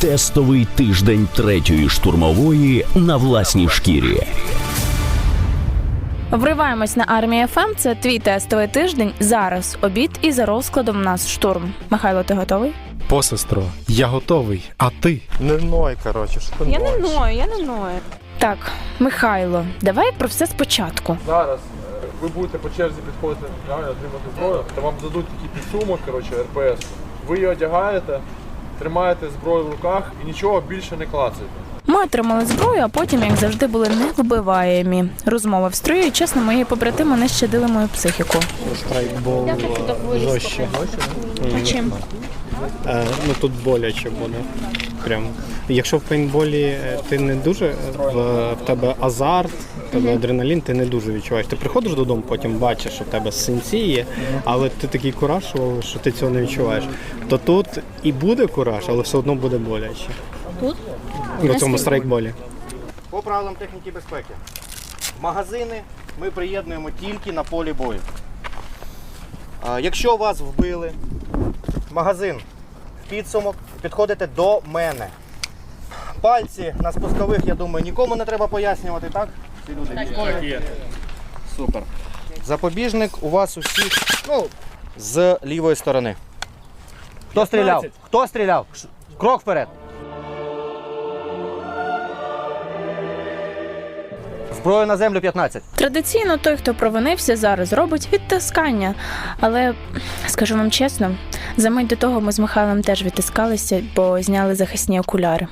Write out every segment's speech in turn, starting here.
Тестовий тиждень третьої штурмової на власній шкірі. Вриваємось на армія ФМ. Це твій тестовий тиждень. Зараз обід і за розкладом у нас штурм. Михайло, ти готовий? Посестро, я готовий, а ти? Не ной, коротше, що ти Я не ноєш? ною, я не ною. Так, Михайло, давай про все спочатку. Зараз е, ви будете по черзі підходити отримати зброю, то вам дадуть такий підсумок, коротше, РПС. Ви її одягаєте, тримаєте зброю в руках і нічого більше не клацаєте. Ми отримали зброю, а потім, як завжди, були невбиваємі. Розмова в строю, і чесно, мої побратими не щадили мою психіку. Страйкбол жорстче. А чим? Е, ну тут боляче буде. Прям. Якщо в пейнтболі е, ти не дуже е, в, в тебе азарт, в тебе адреналін, ти не дуже відчуваєш. Ти приходиш додому, потім бачиш, що в тебе синці є, але ти такий кураж, що ти цього не відчуваєш. То тут і буде кураж, але все одно буде боляче. Тут? В цьому страйкболі. По правилам техніки безпеки. Магазини ми приєднуємо тільки на полі бою. Якщо вас вбили, магазин в підсумок, підходите до мене. Пальці на спускових, я думаю, нікому не треба пояснювати, так? Всі люди військові? Супер. Запобіжник у вас усіх ну, з лівої сторони. Хто стріляв? Хто стріляв? Крок вперед. Зброю на землю 15. Традиційно той, хто провинився, зараз робить відтискання. Але скажу вам чесно, за мить до того ми з Михайлом теж відтискалися, бо зняли захисні окуляри.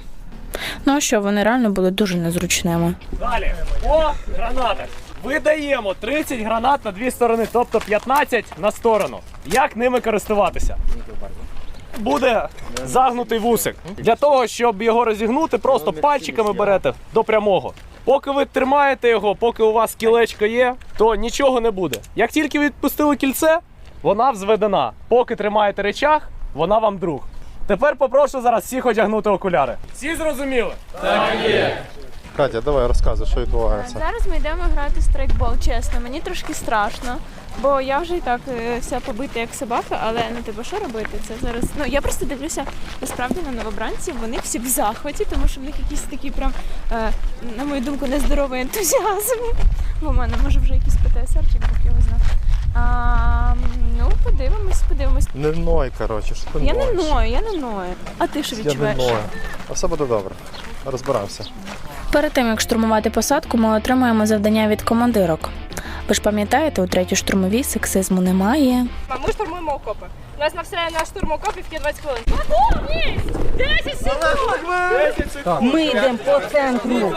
Ну а що, вони реально були дуже незручними. Далі. По гранатах. Видаємо 30 гранат на дві сторони, тобто 15 на сторону. Як ними користуватися? Буде загнутий вусик. Для того, щоб його розігнути, просто пальчиками берете до прямого. Поки ви тримаєте його, поки у вас кілечко є, то нічого не буде. Як тільки відпустили кільце, вона взведена. Поки тримаєте речах, вона вам друг. Тепер попрошу зараз всіх одягнути окуляри. Всі зрозуміли? Катя, давай розказуй, що відбувається. Зараз ми йдемо грати в страйкбол, чесно, мені трошки страшно. Бо я вже і так е, вся побита як собака, але ну типу, що робити? Це зараз. Ну я просто дивлюся насправді на новобранців. Вони всі в захваті, тому що в них якийсь такий прям, е, на мою думку, нездоровий ентузіазм. Бо в мене може вже якийсь ПТСР, чи як його знає. А, ну, подивимось, подивимось. Не ной, коротше, що ти Я не ноєш? ною, я не ною. А ти що Я не відчуваєш? ною. А все буде добре. Розбирався. Перед тим як штурмувати посадку, ми отримаємо завдання від командирок. Ви ж пам'ятаєте, у третій штурмовій сексизму немає. Ми штурмуємо окопи. У нас навстряє на штурм окопів є 20 хвилин. Готовність! 10 секунд! Ми йдемо по центру.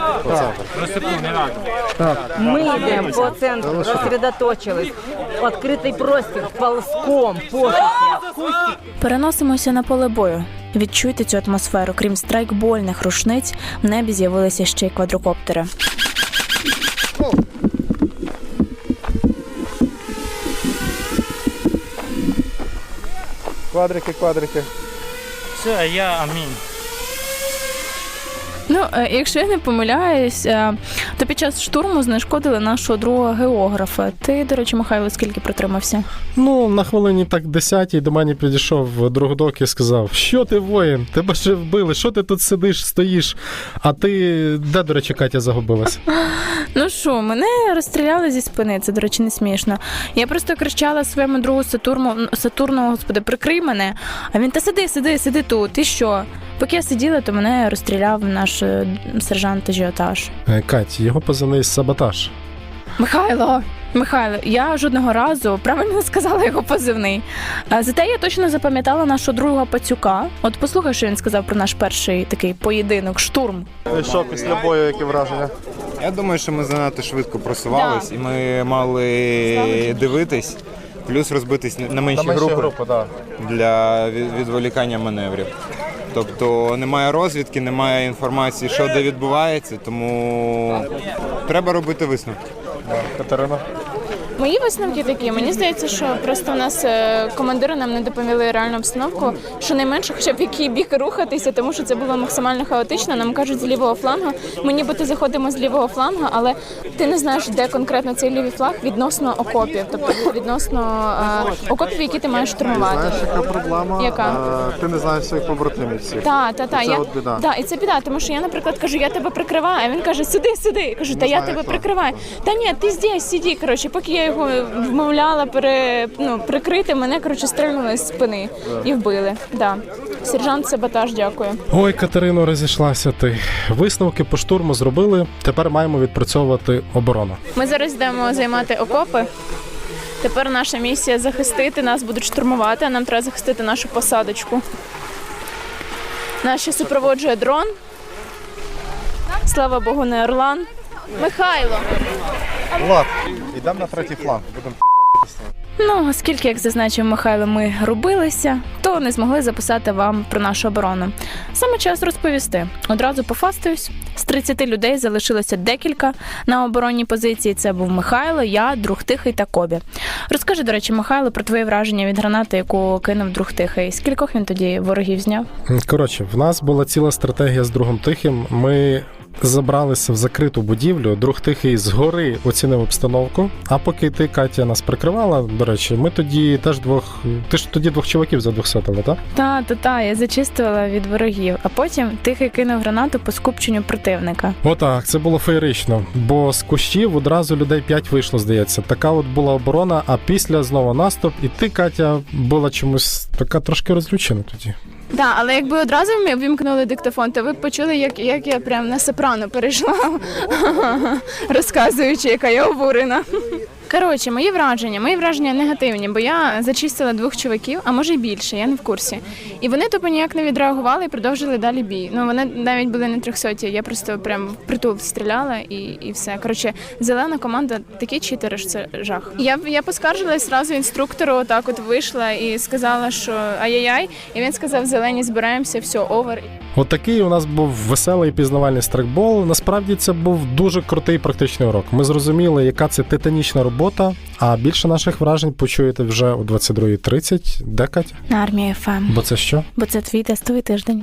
Ми йдемо по центру, розсередоточились. Відкритий простір, ползком. Переносимося на поле бою. Відчуйте цю атмосферу. Крім страйкбольних рушниць, в небі з'явилися ще й квадрокоптери. Квадрики, квадрики. Все, я амінь. Ну, е, якщо я не помиляюсь, е, то під час штурму знешкодили нашого друга географа. Ти, до речі, Михайло, скільки протримався? Ну, на хвилині так десятій до мене підійшов другдок і сказав: Що ти воїн? Тебе ще вбили, що ти тут сидиш, стоїш? А ти де, до речі, Катя загубилась? Ну що, мене розстріляли зі спини, це, до речі, не смішно. Я просто кричала своєму другу Сатурну, Сатурну, господи, прикрий мене. А він та сиди, сиди, сиди тут. І що? Поки я сиділа, то мене розстріляв наш е, сержант ажіотаж. Е, Кать, його позивний саботаж. Михайло, Михайло, я жодного разу правильно сказала його позивний. Зате я точно запам'ятала нашого друга пацюка. От послухай, що він сказав про наш перший такий поєдинок, штурм. І що після бою, які враження? Я думаю, що ми занадто швидко просувались, і ми мали дивитись, плюс розбитись на менші, На менші групи групи, так. для відволікання маневрів. Тобто немає розвідки, немає інформації, що де відбувається, тому треба робити висновки. Катерина. Мої висновки такі. Мені здається, що просто в нас е, командири нам не доповіли реальну обстановку, що найменше, хоча б в який бік рухатися, тому що це було максимально хаотично. Нам кажуть з лівого флангу. Ми нібито заходимо з лівого флангу, але ти не знаєш, де конкретно цей лівий флаг відносно окопів, тобто відносно е, окопів, які ти маєш штурмувати. Знаєш, яка проблема? Яка? Е, Ти не знаєш своїх побратимів всіх. Та, та, та. І це Я, от біда. Да, і це біда, тому що я, наприклад, кажу, я тебе прикриваю, а він каже, сиди, сиди. Я кажу, та я тебе прикриваю. Та ні, ти здесь, сиди. Коротше, поки я його вмовляла пере, ну, прикрити, мене коротше стрельнули з спини і вбили. Да. Сержант Саботаж, дякую. Ой, Катерино, розійшлася ти. Висновки по штурму зробили. Тепер маємо відпрацьовувати оборону. Ми зараз йдемо займати окопи. Тепер наша місія захистити, нас будуть штурмувати, а нам треба захистити нашу посадочку. Нас ще супроводжує дрон. Слава Богу, не Орлан. Михайло. Влад, йдемо на третій фланг, будемо Ну, оскільки, як зазначив Михайло, ми рубилися, то не змогли записати вам про нашу оборону. Саме час розповісти. Одразу пофастуюсь. З 30 людей залишилося декілька на оборонній позиції. Це був Михайло, я, друг Тихий та Кобі. Розкажи, до речі, Михайло, про твої враження від гранати, яку кинув друг Тихий. Скількох він тоді ворогів зняв? Коротше, в нас була ціла стратегія з другом тихим. Ми забралися в закриту будівлю. Друг тихий згори оцінив обстановку. А поки ти, Катя, нас прикривала, до речі, ми тоді теж двох. Ти ж тоді двох чуваків задвохсотили, так? Та, та, та, я зачистила від ворогів, а потім тихий кинув гранату по скупченню противника. Отак, це було феєрично, бо з кущів одразу людей 5 вийшло, здається. Така от була оборона, а після знову наступ, і ти, Катя, була чомусь така трошки розлючена тоді. Так, але якби одразу ми вімкнули диктофон, то ви б почули, як, як я прям на сопрано перейшла, розказуючи, яка я обурена. Коротше, мої враження, мої враження негативні, бо я зачистила двох чуваків, а може й більше, я не в курсі. І вони тупо ніяк не відреагували і продовжили далі бій. Ну вони навіть були не трьохсоті. Я просто прям в притул стріляла і, і все. Коротше, зелена команда такі читери, що це жах. Я я поскаржилась зразу інструктору, отак от вийшла і сказала, що ай-яй-яй. І він сказав: зелені збираємося, все, овер. От такий у нас був веселий пізнавальний страйкбол. Насправді це був дуже крутий практичний урок. Ми зрозуміли, яка це титанічна робота. А більше наших вражень почуєте вже о 22.30. Де Катя? На армії ФМ. Бо це що? Бо це твій тестовий тиждень.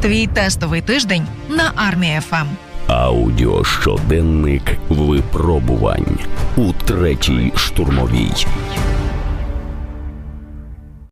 Твій тестовий тиждень на армії ФМ. Аудіощоденник випробувань у третій штурмовій.